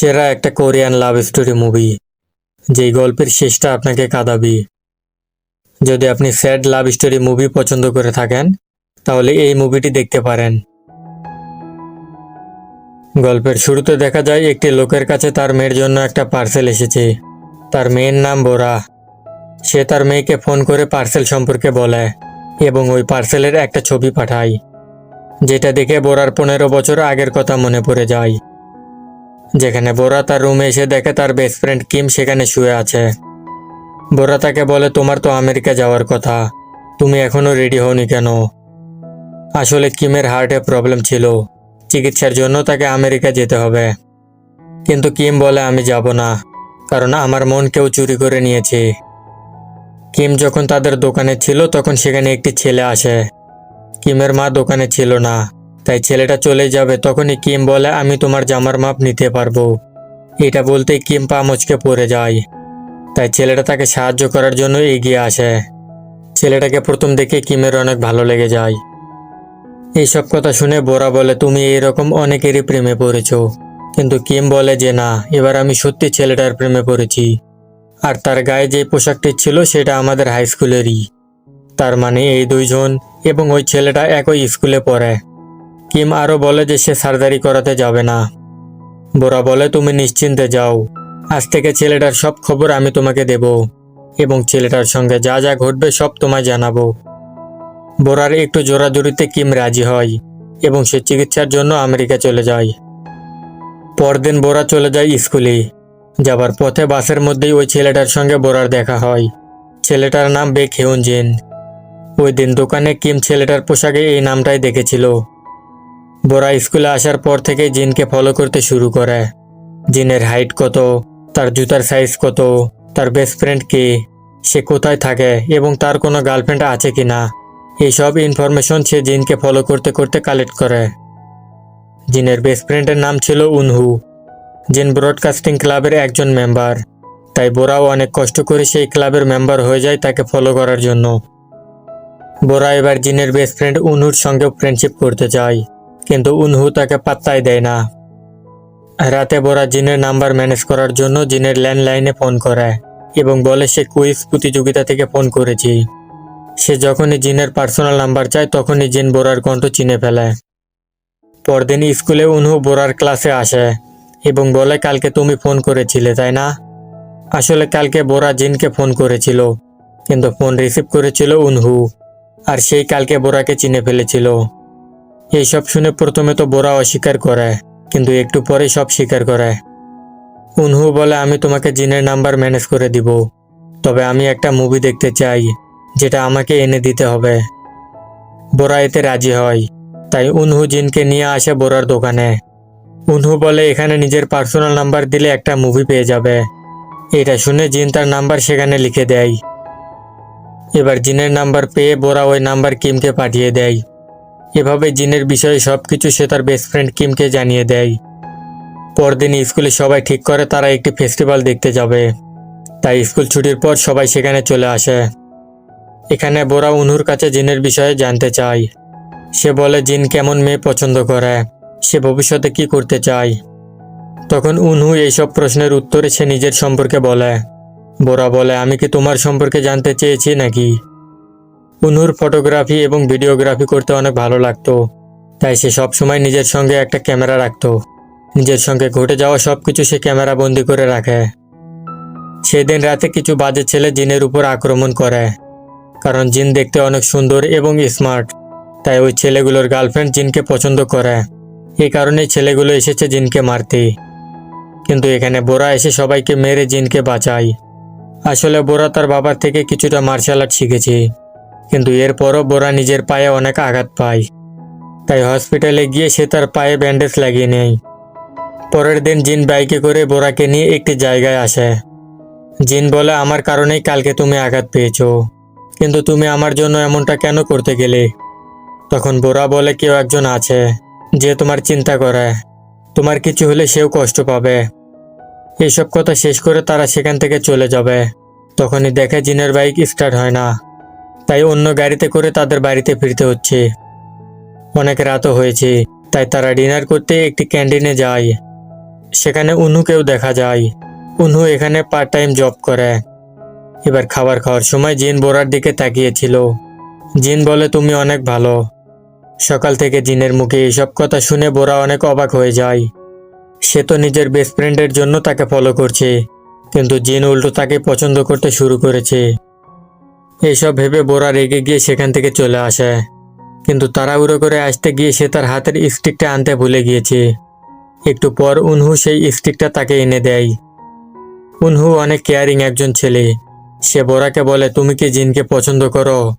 সেরা একটা Korean love story movie, যেই গল্পের শেষটা আপনাকে কাঁদাবি। যদি আপনি স্যাড লাভ স্টোরি মুভি পছন্দ করে থাকেন, তাহলে এই মুভিটি দেখতে পারেন। গল্পের শুরুতে দেখা যায় একটি লোকের কাছে তার মেয়ের জন্য একটা পার্সেল এসেছে। তার মেয়ের নাম বোরা। সে তার মেয়েকে ফোন করে পার্সেল সম্পর্কে বলে এবং ওই পার্সেলের একটা ছবি পাঠায়, যেটা দেখে বোরার পনেরো বছর আগের কথা মনে পড়ে যায়। যেখানে বোরা তার রুমে এসে দেখে তার বেস্ট ফ্রেন্ড কিম সেখানে শুয়ে আছে। বোরা তাকে বলে, তোমার তো আমেরিকা যাওয়ার কথা। তুমি এখনও রেডি হওনি কেন? আসলে কিমের হার্টে প্রবলেম ছিল। চিকিৎসার জন্য তাকে আমেরিকা যেতে হবে। কিন্তু কিম বলে, আমি যাব না। কারণ আমার মন কেউ চুরি করে নিয়েছে। কিম যখন তাদের দোকানে ছিল, তখন সেখানে একটি ছেলে আসে। কিমের মা দোকানে ছিল না। তাই ছেলেটা চলে যাবে তখনই কিম বলে, আমি তোমার জামার মাপ নিতে পারব। এটা বলতেই কিম পা মুচকে পড়ে যায়। তাই ছেলেটা তাকে সাহায্য করার জন্য এগিয়ে আসে। ছেলেটাকে প্রথম দেখে কিমের অনেক ভালো লেগে যায়। এইসব কথা শুনে বোরা বলে, তুমি এইরকম অনেকেরই প্রেমে পড়েছ। কিন্তু কিম বলে যে, না, এবার আমি সত্যি ছেলেটার প্রেমে পড়েছি। আর তার গায়ে যে পোশাকটি ছিল সেটা আমাদের হাই স্কুলেরই। তার মানে এই দুইজন এবং ওই ছেলেটা একই স্কুলে পড়ে। কিম আরও বলে যে সে সার্জারি করাতে যাবে না। বোরা বলে, তুমি নিশ্চিন্তে যাও। আজ থেকে ছেলেটার সব খবর আমি তোমাকে দেব এবং ছেলেটার সঙ্গে যা যা ঘটবে সব তোমায় জানাব। বোরার একটু জোরাজুরিতে কিম রাজি হয় এবং সে চিকিৎসার জন্য আমেরিকা চলে যায়। পরদিন বোরা চলে যায় স্কুলে। যাবার পথে বাসের মধ্যেই ওই ছেলেটার সঙ্গে বোরার দেখা হয়। ছেলেটার নাম বেক হেউনজিন ওই দিন দোকানে কিম ছেলেটার পোশাকে এই নামটাই দেখেছিল। বোরা স্কুলে আসার পর থেকে জিনকে ফলো করতে শুরু করে। জিনের হাইট কত, তার জুতার সাইজ কত, তার বেস্ট ফ্রেন্ড কে, সে কোথায় থাকে এবং তার কোনো গার্লফ্রেন্ড আছে কি না এইসব ইনফরমেশন সে জিনকে ফলো করতে করতে কালেক্ট করে। জিনের বেস্ট ফ্রেন্ডের নাম ছিল উনহু। জিন ব্রডকাস্টিং ক্লাবের একজন মেম্বার তাই বোরাও অনেক কষ্ট করে সেই ক্লাবের মেম্বার হয়ে যায় তাকে ফলো করার জন্য। বোরা এবার জিনের বেস্ট ফ্রেন্ড উনহুর সঙ্গে ফ্রেন্ডশিপ করতে চায় কিন্তু উনহু তাকে পাত্তাই দেয় না। রাতে বোরা জিনের নাম্বার ম্যানেজ করার জন্য জিনের ল্যান্ডলাইনে ফোন করে এবং বলে, সে কুইজ প্রতিযোগিতা থেকে ফোন করেছি। সে যখনই জিনের পার্সোনাল নাম্বার চায়, তখনই জিন বোরার কণ্ঠ চিনে ফেলে। পরদিন স্কুলে উনহু বোরার ক্লাসে আসে এবং বলে, কালকে তুমি ফোন করেছিলে, তাই না? আসলে কালকে বোরা জিনকে ফোন করেছিল, কিন্তু ফোন রিসিভ করেছিল উনহু, আর সেই কালকে বোরাকে চিনে ফেলেছিল। এইসব শুনে প্রথমে তো বোরা অস্বীকার করে কিন্তু একটু পরে সব স্বীকার করে উনহু বলে, আমি তোমাকে জিনের নাম্বার ম্যানেজ করে দিব। তবে আমি একটা মুভি দেখতে চাই, যেটা আমাকে এনে দিতে হবে। বোরা এতে রাজি হয়। তাই উনহু জিনকে নিয়ে আসে বোরার দোকানে। উনহু বলে, এখানে নিজের পার্সোনাল নাম্বার দিলে একটা মুভি পেয়ে যাবে। এটা শুনে জিন তার নাম্বার সেখানে লিখে দেয়। এবার জিনের নাম্বার পেয়ে বোরা ওই নাম্বার কিমকে পাঠিয়ে দেয়। এভাবে জিনের বিষয়ে সব কিছু সে তার বেস্ট ফ্রেন্ড কিমকে জানিয়ে দেয়। পরদিন স্কুলে সবাই ঠিক করে তারা একটি ফেস্টিভ্যাল দেখতে যাবে। তাই স্কুল ছুটির পর সবাই সেখানে চলে আসে। এখানে বোরা উনহুর কাছে জিনের বিষয়ে জানতে চায়। সে বলে, জিন কেমন মেয়ে পছন্দ করে? সে ভবিষ্যতে কি করতে চায়? তখন উনহু এইসব প্রশ্নের উত্তরে সে নিজের সম্পর্কে বলে। বোরা বলে, আমি কি তোমার সম্পর্কে জানতে চেয়েছি নাকি? উনহুর ফটোগ্রাফি এবং ভিডিওগ্রাফি করতে অনেক ভালো লাগতো। তাই সে সবসময় নিজের সঙ্গে একটা ক্যামেরা রাখতো। নিজের সঙ্গে ঘটে যাওয়া সব কিছু সে ক্যামেরা বন্দি করে রাখে। সেদিন রাতে কিছু বাজে ছেলে জিনের উপর আক্রমণ করে। কারণ জিন দেখতে অনেক সুন্দর এবং স্মার্ট। তাই ওই ছেলেগুলোর গার্লফ্রেন্ড জিনকে পছন্দ করে। এই কারণেই ছেলেগুলো এসেছে জিনকে মারতে। কিন্তু এখানে বোরা এসে সবাইকে মেরে জিনকে বাঁচায়। আসলে বোরা তার বাবার থেকে কিছুটা মার্শাল আর্ট শিখেছে। কিন্তু এরপরও বোরা নিজের পায়ে অনেক আঘাত পায়। তাই হসপিটালে গিয়ে সে তার পায়ে ব্যান্ডেজ লাগিয়ে নেয়। পরের দিন জিন বাইকে করে বোরাকে নিয়ে একটি জায়গায় আসে। জিন বলে, আমার কারণেই কালকে তুমি আঘাত পেয়েছ। কিন্তু তুমি আমার জন্য এমনটা কেন করতে গেলে? তখন বোরা বলে, কেউ একজন আছে যে তোমার চিন্তা করে। তোমার কিছু হলে সেও কষ্ট পাবে। এসব কথা শেষ করে তারা সেখান থেকে চলে যাবে। তখনই দেখে জিনের বাইক স্টার্ট হয় না। তাই অন্য গাড়িতে করে তাদের বাড়িতে ফিরতে হচ্ছে। অনেক রাতও হয়েছে, তাই তারা ডিনার করতে একটি ক্যান্টিনে যায়। সেখানে উনুকেও দেখা যায়। উনু এখানে পার্ট টাইম জব করে। এবার খাবার খাওয়ার সময় জিন বোরার দিকে তাকিয়েছিল। জিন বলে, তুমি অনেক ভালো। সকাল থেকে জিনের মুখে এইসব কথা শুনে বোরা অনেক অবাক হয়ে যায়। সে তো নিজের বেস্ট ফ্রেন্ডের জন্য তাকে ফলো করছে, কিন্তু জিন উল্টো তাকে পছন্দ করতে শুরু করেছে। এইসব ভেবে বোরা রেগে গিয়ে সেখান থেকে চলে আসে। কিন্তু তাড়াহুড়ো করে আসতে গিয়ে সে তার হাতের স্টিকটা আনতে ভুলে গিয়েছে। একটু পর উনহু সেই স্টিকটা তাকে এনে দেয়। উনহু অনেক কেয়ারিং একজন ছেলে। সে বোরাকে বলে, তুমি কি জিনকে পছন্দ করো?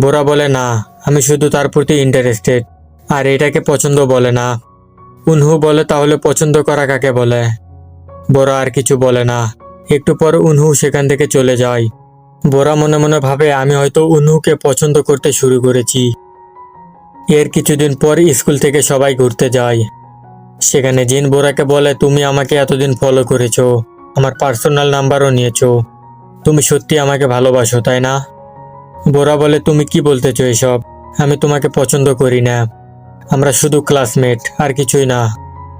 বোরা বলে, না, আমি শুধু তার প্রতি ইন্টারেস্টেড আর এটাকে পছন্দ বলে না। উনহু বলে, তাহলে পছন্দ করা কাকে বলে? বোরা আর কিছু বলে না। একটু পর উনহু সেখান থেকে চলে যায়। বোরা মনে মনে ভাবে, আমি হয়তো উনহুকে পছন্দ করতে শুরু করেছি। এর কিছুদিন পর স্কুল থেকে সবাই ঘুরতে যায়। সেখানে জিন বোরাকে বলে, তুমি আমাকে এতদিন ফলো করেছ। আমার পার্সোনাল নাম্বারও নিয়েছো। তুমি সত্যি আমাকে ভালোবাসো, তাই না? বোরা বলে, তুমি কি বলতেছো এসব? আমি তোমাকে পছন্দ করি না। আমরা শুধু ক্লাসমেট আর কিছুই না।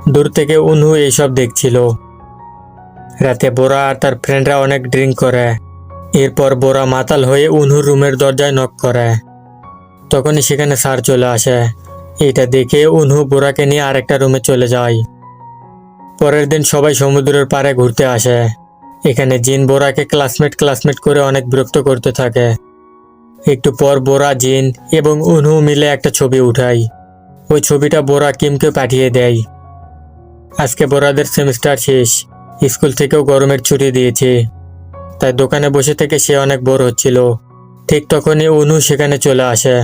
দূর থেকে উনহু এইসব দেখছিল। রাতে বোরা আর তার ফ্রেন্ডরা অনেক ড্রিঙ্ক করে। এরপর বোরা মাতাল হয়ে উনহুর রুমের দরজায় নক করে। তখনই সেখানে স্যার চলে আসে। এটা দেখে উনহু বোরাকে নিয়ে আরেকটা রুমে চলে যায়। পরের দিন সবাই সমুদ্রের পাড়ে ঘুরতে আসে। এখানে জিন বোরাকে ক্লাসমেট ক্লাসমেট করে অনেক বিরক্ত করতে থাকে। একটু পর বোরা, জিন এবং উনহু মিলে একটা ছবি উঠায় ওই ছবিটা বোরা কিমকে পাঠিয়ে দেয়। আজকে বোরাদের সেমিস্টার শেষ। স্কুল থেকেও গরমের ছুটি দিয়েছে। তাই দোকানে বসে থেকে সে অনেক বোর হচ্ছিল। ঠিক তখনই উনু সেখানে চলে আসে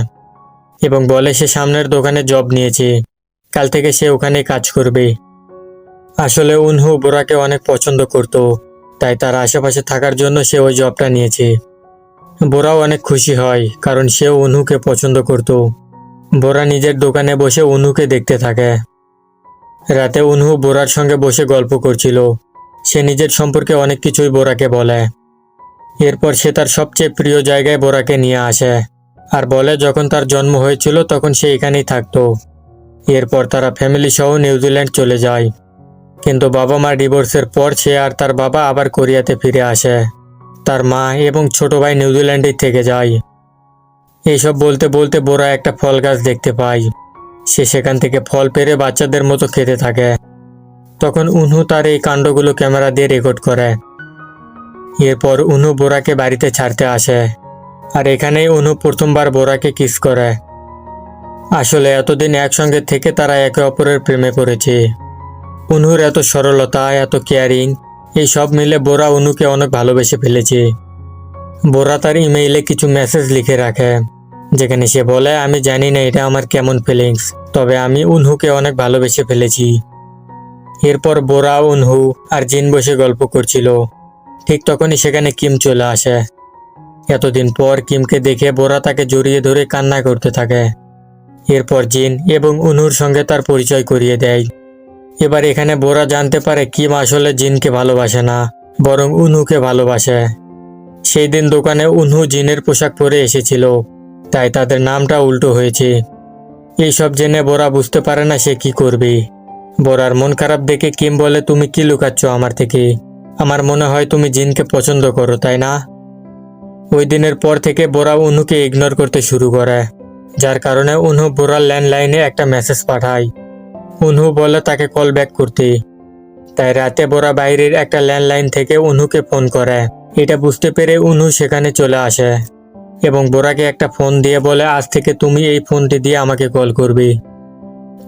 এবং বলে, সে সামনের দোকানে জব নিয়েছে। কাল থেকে সে ওখানে কাজ করবে। আসলে উনহু বোরাকে অনেক পছন্দ করত, তাই তার আশেপাশে থাকার জন্য সে ওই জবটা নিয়েছে। বোরাও অনেক খুশি হয়, কারণ সেও উনহুকে পছন্দ করত। বোরা নিজের দোকানে বসে উনহুকে দেখতে থাকে। রাতে উনহু বোরার সঙ্গে বসে গল্প করছিল। সে নিজের সম্পর্কে অনেক কিছুই বোরাকে বলে। এরপর সে তার সবচেয়ে প্রিয় জায়গায় বোরাকে নিয়ে আসে। আর বলে, যখন তার জন্ম হয়েছিল, তখন সে এখানেই থাকতো। এরপর তারা ফ্যামিলি সহ নিউজিল্যান্ড চলে যায়। কিন্তু বাবা মা ডিভোর্সের পর সে আর তার বাবা আবার কোরিয়াতে ফিরে আসে। তার মা এবং ছোট ভাই নিউজিল্যান্ডেই থেকে যায়। এইসব বলতে বলতে বোরা একটা ফল গাছ দেখতে পায়। সে সেখান থেকে ফল পেরে বাচ্চাদের মতো খেতে থাকে। তখন উনহু তার এই কাণ্ডগুলো ক্যামেরা দিয়ে রেকর্ড করে। এরপর উনু বোরাকে বাড়িতে ছাড়তে আসে। আর এখানেই উনু প্রথমবার বোরাকে কিস করে। আসলে এতদিন একসঙ্গে থেকে তারা একে অপরের প্রেমে পড়েছে। উনুর এত সরলতা, এত কেয়ারিং, এই সব মিলে বোরা উনুকে অনেক ভালোবেসে ফেলেছে। বোরা তার ইমেইলে কিছু মেসেজ লিখে রাখে, যেখানে সে বলে, আমি জানি না এটা আমার কেমন ফিলিংস তবে আমি উনহুকে অনেক ভালোবেসে ফেলেছি। এরপর বোরা উনহু আর জিন বসে গল্প করছিল। ঠিক তখনই সেখানে কিম চলে আসে। এতদিন পর কিমকে দেখে বোরা তাকে জড়িয়ে ধরে কান্না করতে থাকে। এরপর জিন এবং উনহুর সঙ্গে তার পরিচয় করিয়ে দেয়। এবার এখানে বোরা জানতে পারে কিম আসলে জিনকে ভালোবাসে না, বরং উনুকে ভালোবাসে। সেই দিন দোকানে উনহু জিনের পোশাক পরে এসেছিল, তাই তাদের নামটা উল্টো হয়েছে। এইসব জেনে বোরা বুঝতে পারে না সে কি করবে। বোরার মন খারাপ দেখে কিম বলে, তুমি কি লুকাচ্ছ আমার থেকে? আমার মনে হয় তুমি জিনকে পছন্দ করো, তাই না? ওই দিনের পর থেকে বোরা উনুকে ইগনোর করতে শুরু করে, যার কারণে উনহু বোরার ল্যান্ডলাইনে একটা মেসেজ পাঠায়। উনহু বলে তাকে কল ব্যাক করতে। তাই রাতে বোরা বাইরের একটা ল্যান্ডলাইন থেকে উনহুকে ফোন করে। এটা বুঝতে পেরে উনহু সেখানে চলে আসে এবং বোরাকে একটা ফোন দিয়ে বলে, আজ থেকে তুমি এই ফোনটি দিয়ে আমাকে কল করবে।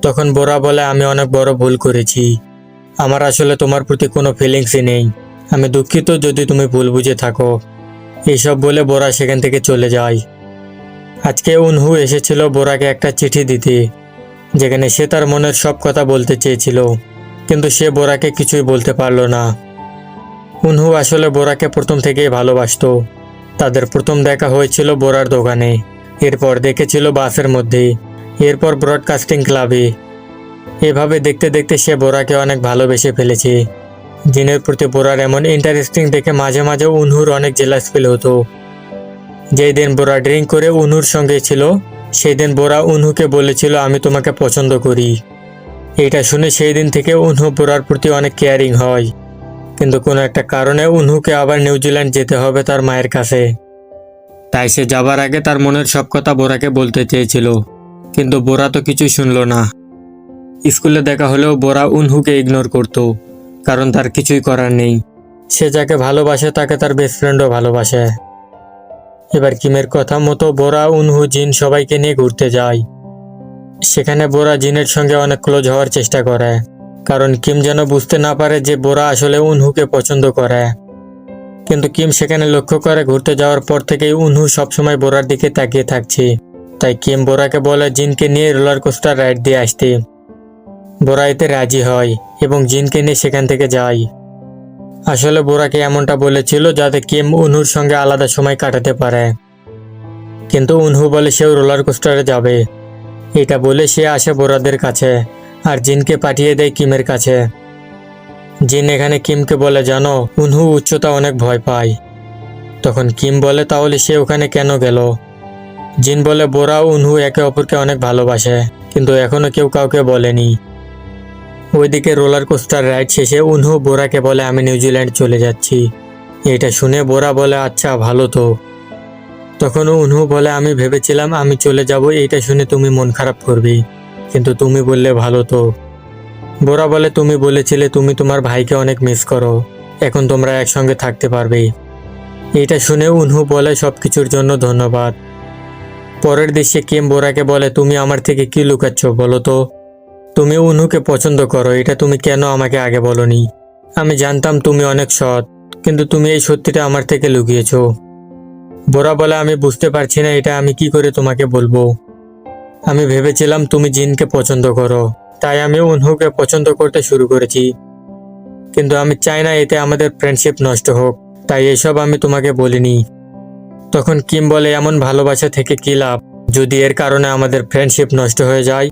তখন বোরা বলে, আমি অনেক বড় ভুল করেছি। আমার আসলে তোমার প্রতি কোনো ফিলিংসই নেই। আমি দুঃখিত যদি তুমি ভুল বুঝে থাকো। এইসব বলে বোরা সেখান থেকে চলে যায়। আজকে উনহু এসেছিল বোরাকে একটা চিঠি দিতে, যেখানে সে তার মনের সব কথা বলতে চেয়েছিল, কিন্তু সে বোরাকে কিছুই বলতে পারল না। উনহু আসলে বোরাকে প্রথম থেকেই ভালোবাসতো। তাদের প্রথম দেখা হয়েছিল বোরার দোকানে, এরপর দেখেছিল বাসের মধ্যে, এরপর ব্রডকাস্টিং ক্লাবে এভাবে দেখতে দেখতে সে বোরাকে অনেক ভালোবেসে ফেলেছে। জিনের প্রতি বোরার এমন ইন্টারেস্টিং দেখে মাঝে মাঝে উনহুর অনেক জেলাস ফিল হতো। যেই দিন বোরা ড্রিঙ্ক করে উনহুর সঙ্গে ছিল সেই দিন বোরা উনহুকে বলেছিল, আমি তোমাকে পছন্দ করি। এটা শুনে সেই দিন থেকে উনহু বোরার প্রতি অনেক কেয়ারিং হয়। কিন্তু কোনো একটা কারণে উনহুকে আবার নিউজিল্যান্ড যেতে হবে তার মায়ের কাছে। তাই সে যাবার আগে তার মনের সব কথা বোরাকে বলতে চেয়েছিল। কিন্তু বোরা তো কিছুই শুনলো না। স্কুলে দেখা হলেও বোরা উনহুকে ইগনোর করত, কারণ তার কিছুই করার নেই। সে যাকে ভালোবাসে, তাকে তার বেস্ট ফ্রেন্ডও ভালোবাসে। এবার কিমের কথা মতো বোরা, উনহু, জিন সবাইকে নিয়ে ঘুরতে যায়। সেখানে বোরা জিনের সঙ্গে অনেক ক্লোজ হওয়ার চেষ্টা করে, কারণ কিম যেন বুঝতে না পারে যে বোরা আসলে উনহুকে পছন্দ করে। কিন্তু কিম সেখানে লক্ষ্য করে ঘুরতে যাওয়ার পর থেকেই উনহু সবসময় বোরার দিকে তাকিয়ে থাকছে। তাই কিম বোরাকে বলে, জিনকে নিয়ে রোলার কোস্টার রাইড দিয়ে আসতে। বোরা এতে রাজি হয় এবং জিনকে নিয়ে সেখান থেকে যায়। আসলে বোরাকে এমনটা বলেছিল যাতে কিম উনহুর সঙ্গে আলাদা সময় কাটাতে পারে। কিন্তু উনহু বলে সেও রোলার কোস্টারে যাবে। এটা বলে সে আসে বোরাদের কাছে আর জিনকে পাঠিয়ে দেয় কিমের কাছে। জিন এখানে কিমকে বলে, জানো, উনহু উচ্চতা অনেক ভয় পায়। তখন কিম বলে, তাহলে সে ওখানে কেন গেল? জিন বলে, বোরা উনহু একে অপরকে অনেক ভালোবাসে, কিন্তু এখনও কেউ কাউকে বলেনি। ওইদিকে রোলার কোস্টার রাইড শেষে উনহু বোরাকে বলে, আমি নিউজিল্যান্ড চলে যাচ্ছি। এটা শুনে বোরা বলে আচ্ছা ভালো তো। তখন উনহু বলে, আমি ভেবেছিলাম আমি চলে যাব, এইটা শুনে তুমি মন খারাপ করবে, কিন্তু তুমি বললে ভালো তো। বোরা বলে, তুমি বলেছিলে তুমি তোমার ভাইকে অনেক মিস করো, এখন তোমরা একসঙ্গে থাকতে পারবে। এটা শুনে উনহু বলে সব কিছুর জন্য ধন্যবাদ। পরের দৃশ্যে কিম বোরাকে বলে, তুমি আমার থেকে কি লুকাচ্ছ বলো তো? তুমি উনহুকে পছন্দ করো, এটা তুমি কেন আমাকে আগে বলনি? আমি জানতাম তুমি অনেক সৎ, কিন্তু তুমি এই সত্যিটা আমার থেকে লুকিয়েছ। বোরা বলে, আমি বুঝতে পারছি না, এটা আমি কি করে তোমাকে বলব? আমি ভেবেছিলাম, তুমি জিনকে পছন্দ করো। তাই আমি উনহুকে পছন্দ করতে শুরু করেছি। কিন্তু আমি চাই না এতে আমাদের ফ্রেন্ডশিপ নষ্ট হোক, তাই এসব আমি তোমাকে বলিনি। তখন কিম বলে, এমন ভালোবাসা থেকে কি লাভ? যদি এর কারণে আমাদের ফ্রেন্ডশিপ নষ্ট হয়ে যায়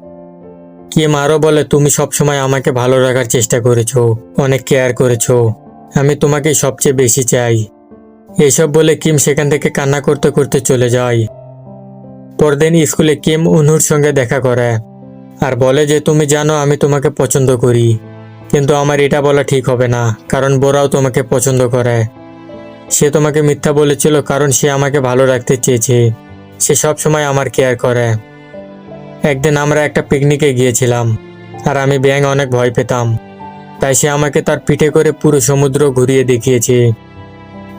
কিম আরও বলে তুমি সবসময় আমাকে ভালো রাখার চেষ্টা করেছ, অনেক কেয়ার করেছ। আমি তোমাকে সবচেয়ে বেশি চাই। এসব বলে কিম সেখান থেকে কান্না করতে করতে চলে যায়। পরদিন স্কুলে কিম উনহুর সঙ্গে দেখা করে আর বলে যে, তুমি জানো আমি তোমাকে পছন্দ করি, কিন্তু আমার এটা বলা ঠিক হবে না, কারণ বোরাও তোমাকে পছন্দ করে। সে তোমাকে মিথ্যা বলেছিল কারণ সে আমাকে ভালো রাখতে চেয়েছে। সে সব সময় আমার কেয়ার করে। একদিন আমরা একটা পিকনিকে গিয়েছিলাম, আর আমি ব্যাঙ অনেক ভয় পেতাম। তাই সে আমাকে তার পিঠে করে পুরো সমুদ্র ঘুরিয়ে দেখিয়েছে।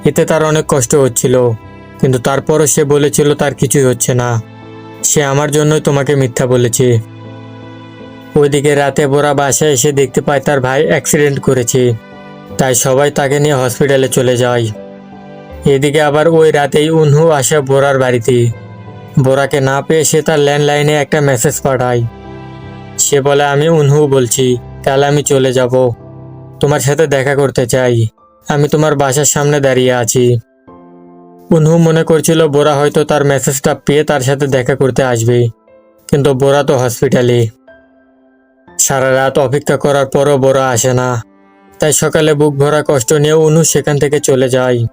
এতে তার অনেক কষ্ট হচ্ছিল, কিন্তু তারপরও সে বলেছিল তার কিছুই হচ্ছে না। সে আমার জন্যই তোমাকে মিথ্যা বলেছে। ওইদিকে রাতে বোরা বাসায় এসে দেখতে পায় তার ভাই অ্যাক্সিডেন্ট করেছে, তাই সবাই তাকে নিয়ে হসপিটালে চলে যায়। এদিকে আবার ওই রাতেই উনহু আসে বোরার বাড়িতে। বোরাকে না পেয়ে সে তার ল্যান্ডলাইনে একটা মেসেজ পাঠায়। সে বলে, আমি উনহু বলছি কাল আমি চলে যাব। তোমার সাথে দেখা করতে চাই। আমি তোমার বাসার সামনে দাঁড়িয়ে আছি। উনহু মনে করছিল, বোরা হয়তো তার মেসেজটা পেয়ে তার সাথে দেখা করতে আসবে। কিন্তু বোরা তো হসপিটালে। সারা রাত অপেক্ষা করার পরও বোরা আসে না। তাই সকালে বুক ভরা কষ্ট নিয়ে উনহু সেখান থেকে চলে যায়।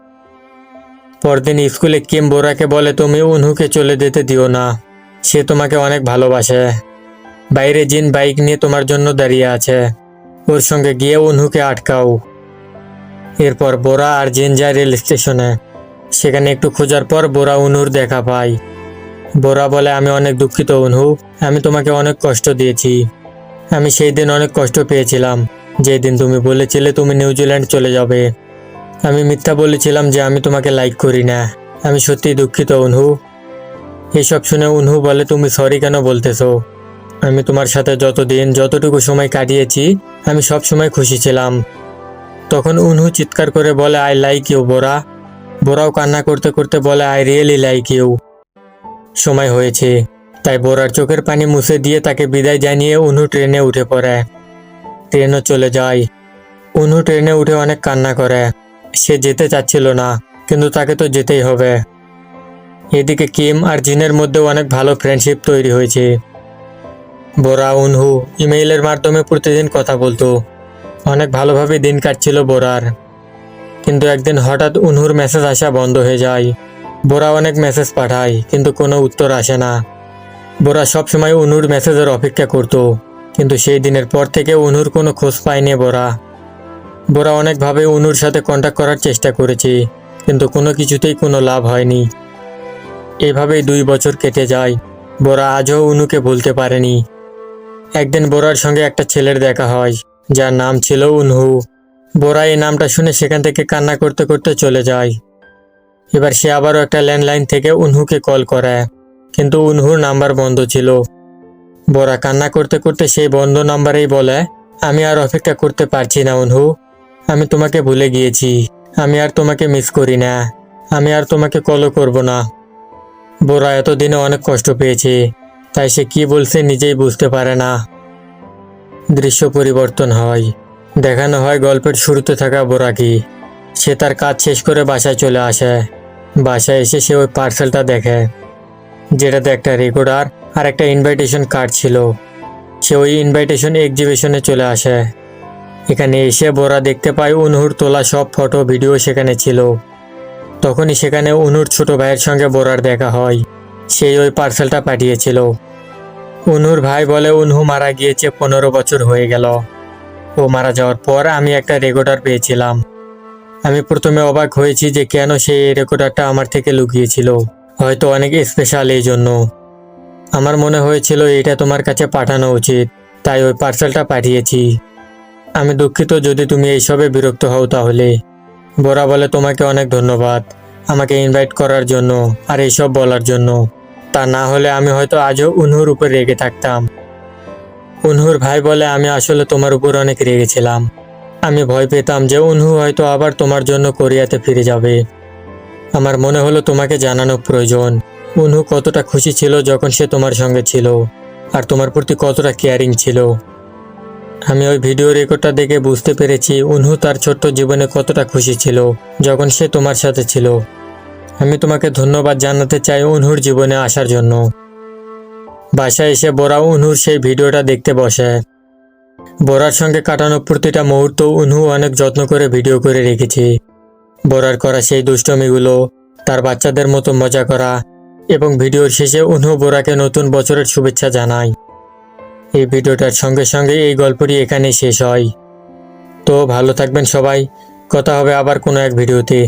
পরদিন স্কুলে কিম বোরাকে বলে, তুমি উনহুকে চলে যেতে দিও না। সে তোমাকে অনেক ভালোবাসে। বাইরে জিন বাইক নিয়ে তোমার জন্য দাঁড়িয়ে আছে। ওর সঙ্গে গিয়ে উনহুকে আটকাও। এরপর বোরা আর জিন যায় রেল স্টেশনে। সেখানে একটু খোঁজার পর বোরা উনহুর দেখা পায়। বোরা বলে, আমি অনেক দুঃখিত উনহু। আমি তোমাকে অনেক কষ্ট দিয়েছি। আমি সেই দিন অনেক কষ্ট পেয়েছিলাম। যেদিন তুমি বলেছিলে তুমি নিউজিল্যান্ড চলে যাবে। আমি মিথ্যা বলেছিলাম যে আমি তোমাকে লাইক করি না। আমি সত্যি দুঃখিত, উনহু। এসব শুনে উনহু বলে, তুমি সরি কেন বলতেছো? আমি তোমার সাথে যতদিন, যতটুকু সময় কাটিয়েছি, আমি সব সময় খুশি ছিলাম। তখন উনহু চিৎকার করে বলে আই লাইক ইউ বোরা। বোরাও কান্না করতে করতে বলে আই রিয়েলি লাইক ইউ সময় হয়েছে। তাই বোরার চোখের পানি মুছে দিয়ে তাকে বিদায় জানিয়ে উনহু ট্রেনে উঠে পড়ে। ট্রেনও চলে যায়। উনহু ট্রেনে উঠে অনেক কান্না করে। সে যেতে চাচ্ছিল না, কিন্তু তাকে তো যেতেই হবে। এদিকে কিম আর জিনের মধ্যে অনেক ভালো ফ্রেন্ডশিপ তৈরি হয়েছে। বোরা, উনহু ইমেইলের মাধ্যমে প্রতিদিন কথা বলতো। অনেক ভালোভাবে দিন কাটছিল বোরার। কিন্তু একদিন হঠাৎ উনহুর মেসেজ আসা বন্ধ হয়ে যায়। বোরা অনেক মেসেজ পাঠায়, কিন্তু কোনো উত্তর আসে না। বোরা সবসময় উনুর মেসেজের অপেক্ষা করত, কিন্তু সেই দিনের পর থেকে অনুর কোনো খোঁজ পায়নি বোরা। বোরা অনেকভাবে অনুর সাথে কন্ট্যাক্ট করার চেষ্টা করেছে, কিন্তু কোনো কিছুতেই কোনো লাভ হয়নি। এভাবেই দুই বছর কেটে যায়। বোরা আজও অনুকে ভুলতে পারেনি। একদিন বোরার সঙ্গে একটা ছেলের দেখা হয়, যার নাম ছিল উনহু বোরা এই নামটা শুনে সেখান থেকে কান্না করতে করতে চলে যায়। এবার সে আবারও একটা ল্যান্ডলাইন থেকে উনহুকে কল করে, কিন্তু উনহুর নাম্বার বন্ধ ছিল। বোরা কান্না করতে করতে সেই বন্ধ নাম্বারেই বলে, আমি আর অপেক্ষা করতে পারছি না উনহু আমি তোমাকে ভুলে গিয়েছি। আমি আর তোমাকে মিস করি না। আমি আর তোমাকে কলও করব না। বোরা এতদিনে অনেক কষ্ট পেয়েছে। তাই সে কি বলছে নিজেই বুঝতে পারে না। দৃশ্য পরিবর্তন হয়। দেখানো হয় গল্পের শুরুতে থাকা বোরাকি। সে তার কাজ শেষ করে বাসায় চলে আসে। বাসায় এসে সে ওই পার্সেলটা দেখে। যেটাতে একটা রেকর্ডার আর একটা ইনভাইটেশন কার্ড ছিল। সে ওই ইনভাইটেশন এক্সিবিশনে চলে আসে। এখানে এসে বোরা দেখতে পায় অনুর তোলা সব ফটো, ভিডিও সেখানে ছিল। তখনই সেখানে অনুর ছোট ভাইয়ের সঙ্গে বোরার দেখা হয়। সেই ওই পার্সেলটা পাঠিয়েছিল। অনুর ভাই বলে উনহু মারা গিয়েছে, পনেরো বছর হয়ে গেল। ও মারা যাওয়ার পর আমি একটা রেকর্ডার পেয়েছিলাম। আমি প্রথমে অবাক হয়েছি যে কেন সে এই রেকর্ডারটা আমার থেকে লুকিয়েছিল। হয়তো অনেক স্পেশাল এই জন্য। আমার মনে হয়েছিল এটা তোমার কাছে পাঠানো উচিত। তাই ওই পার্সেলটা পাঠিয়েছি। আমি দুঃখিত যদি তুমি এইসবে বিরক্ত হও তাহলে। বোরা বলে, তোমাকে অনেক ধন্যবাদ আমাকে ইনভাইট করার জন্য আর এইসব বলার জন্য। তা না হলে আমি হয়তো আজও উনহুর উপর রেগে থাকতাম। উনহুর ভাই বলে, আমি আসলে তোমার উপর অনেক রেগেছিলাম আমি ভয় পেতাম যে উনহু হয়তো আবার তোমার জন্য কোরিয়াতে ফিরে যাবে। আমার মনে হলো তোমাকে জানানো প্রয়োজন। উনহু কতটা খুশি ছিল যখন সে তোমার সঙ্গে ছিল, আর তোমার প্রতি কতটা কেয়ারিং ছিল। আমি ওই ভিডিও রেকর্ডটা দেখে বুঝতে পেরেছি উনহু তার ছোট্ট জীবনে কতটা খুশি ছিল, যখন সে তোমার সাথে ছিল। আমি তোমাকে ধন্যবাদ জানাতে চাই উনহুর জীবনে আসার জন্য। বাসায় এসে বোরা উনহুর সেই ভিডিওটা দেখতে বসে। বোরার সঙ্গে কাটানো প্রতিটা মুহূর্ত উনহু অনেক যত্ন করে ভিডিও করে রেখেছে। বোরার করা সেই দুষ্টমিগুলো, তার বাচ্চাদের মতো মজা করা, এবং ভিডিওর শেষে উনহু বোরাকে নতুন বছরের শুভেচ্ছা জানায়। এই ভিডিওটার সঙ্গে সঙ্গে এই গল্পটি এখানেই শেষ হয়। তো ভালো থাকবেন সবাই। কথা হবে আবার কোনো এক ভিডিওতে।